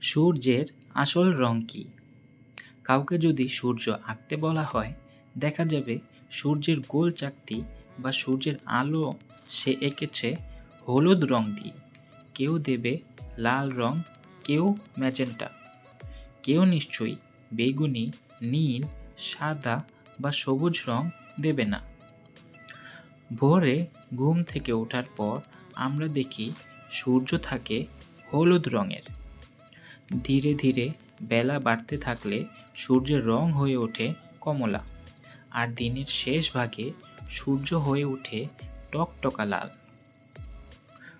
সূর্যের আসল রং কী? কাউকে যদি সূর্য আঁকতে বলা হয়, দেখা যাবে সূর্যের গোল চাকতি বা সূর্যের আলো সে এঁকেছে হলুদ রং দিয়ে। কেউ দেবে লাল রং, কেউ ম্যাজেন্টা। কেউ নিশ্চয়ই বেগুনি, নীল, সাদা বা সবুজ রং দেবে না। ভোরে ঘুম থেকে ওঠার পর আমরা দেখি সূর্য থাকে হলুদ রঙের। ধীরে ধীরে বেলা বাড়তে থাকলে সূর্যের রং হয়ে ওঠে কমলা আর দিনের শেষ ভাগে সূর্য হয়ে ওঠে টকটকা লাল।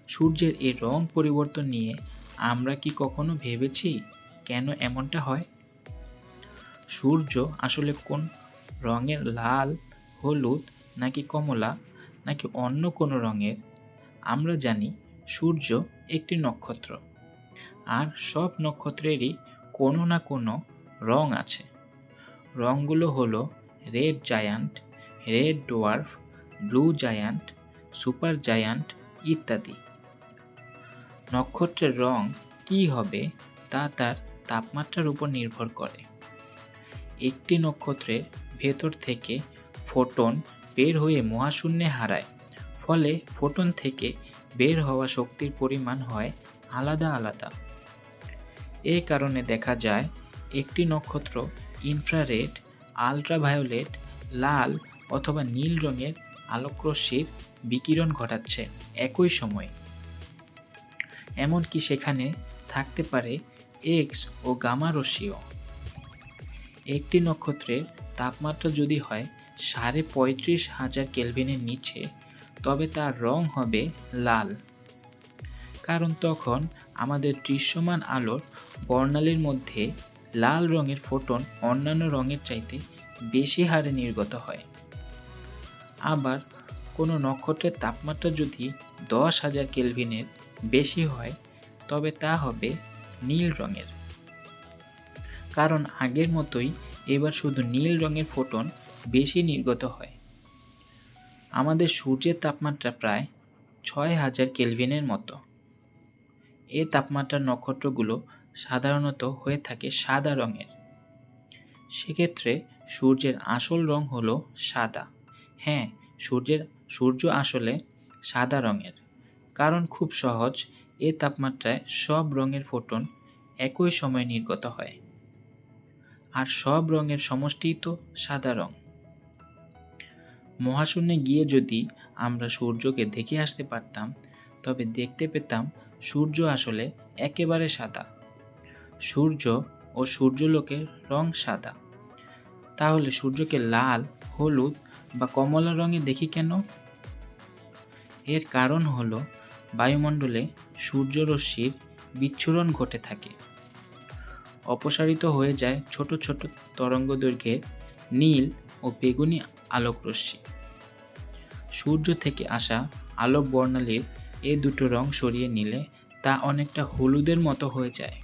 সূর্যের এই রং পরিবর্তন নিয়ে আমরা কি কখনো ভেবেছি কেন এমনটা হয়? সূর্য আসলে কোন রঙের লাল, হলুদ নাকি কমলা নাকি অন্য কোনো রঙের? আমরা জানি সূর্য একটি নক্ষত্র। আর সব নক্ষত্রেরই কোনো না কোনো রং আছে। রঙগুলো হলো red giant, red dwarf, blue giant, super giant ইত্যাদি। নক্ষত্রের রং কী হবে তা তার তাপমাত্রার উপর নির্ভর করে। একটি নক্ষত্রের ভেতর থেকে ফোটন বের হয়ে মহাশূন্যে হারায়, ফলে ফোটন থেকে বের হওয়া শক্তির পরিমাণ হয় আলাদা আলাদা। এ কারণে দেখা যায়, একটি নক্ষত্র ইনফ্রারেড আলট্রাভায়োলেট লাল অথবা নীল রঙের আলোকরশ্মির বিকিরণ ঘটাচ্ছে একই সময়ে। এমনকি সেখানে থাকতে পারে এক্স ও গামা রশ্মিও। একটি নক্ষত্রের তাপমাত্রা যদি হয় সাড়ে পঁয়ত্রিশ হাজার কেলভিনের নিচে, তবে তার রং হবে লাল। কারণ তখন আমাদের দৃশ্যমান আলোর বর্ণালীর মধ্যে লাল রঙের ফোটন অন্যান্য রঙের চাইতে বেশি হারে নির্গত হয়। আবার কোনো নক্ষত্রের তাপমাত্রা যদি দশ হাজার কেলভিনের বেশি হয়, তবে তা হবে নীল রঙের। কারণ আগের মতোই এবার শুধু নীল রঙের ফোটন বেশি নির্গত হয়। আমাদের সূর্যের তাপমাত্রা প্রায় ছয় হাজার কেলভিনের মতো। এ তাপমাত্রার নক্ষত্রগুলো সাধারণত হয়ে থাকে সাদা রঙের। সেক্ষেত্রে সূর্যের আসল রং হলো সাদা। হ্যাঁ সূর্যের, সূর্য আসলে সাদা রঙের। কারণ খুব সহজ, এ তাপমাত্রায় সব রঙের ফোটন একই সময়ে নির্গত হয়। আর সব রঙের সমষ্টিই তো সাদা রং। মহাশূন্যে গিয়ে যদি আমরা সূর্যকে দেখে আসতে পারতাম তবে দেখতে পেতাম সূর্য আসলে একেবারে সাদা। সূর্য ও সূর্যলোকের রং সাদা। তাহলে সূর্যকে লাল, হলুদ বা কমলা রঙে দেখি কেন? এর কারণ হল বায়ুমণ্ডলে সূর্যরশ্মির বিচ্ছুরণ ঘটে থাকে। অপসারিত হয়ে যায় ছোট ছোট তরঙ্গদৈর্ঘ্যের নীল ও বেগুনি আলোকরশ্মি। সূর্য থেকে আসা আলোক বর্ণালীর এ দুটো রং সরিয়ে নিলে তা অনেকটা হলুদের মতো হয়ে যায়।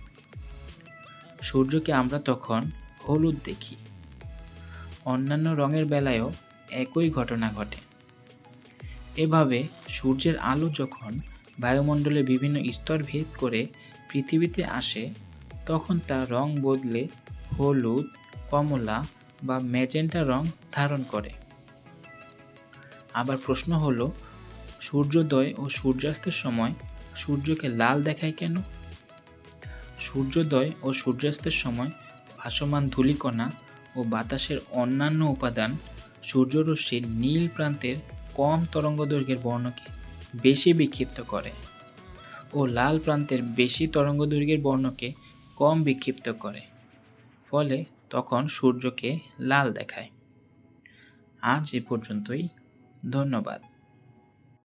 সূর্যকে আমরা তখন হলুদ দেখি। অন্যান্য রঙের বেলায়ও একই ঘটনা ঘটে। এভাবে সূর্যের আলো যখন বায়ুমণ্ডলে বিভিন্ন স্তর ভেদ করে পৃথিবীতে আসে, তখন তা রং বদলে হলুদ, কমলা বা ম্যাজেন্টা রং ধারণ করে। আবার প্রশ্ন হলো সূর্যোদয় ও সূর্যাস্তের সময় সূর্যকে লাল দেখায় কেন? সূর্যোদয় ও সূর্যাস্তের সময় ভাসমান ধূলিকণা ও বাতাসের অন্যান্য উপাদান সূর্যরশ্মির নীল প্রান্তের কম তরঙ্গদৈর্ঘ্যের বর্ণকে বেশি বিক্ষিপ্ত করে ও লাল প্রান্তের বেশি তরঙ্গদৈর্ঘ্যের বর্ণকে কম বিক্ষিপ্ত করে, ফলে তখন সূর্যকে লাল দেখায়। আজ এ পর্যন্তই। ধন্যবাদ।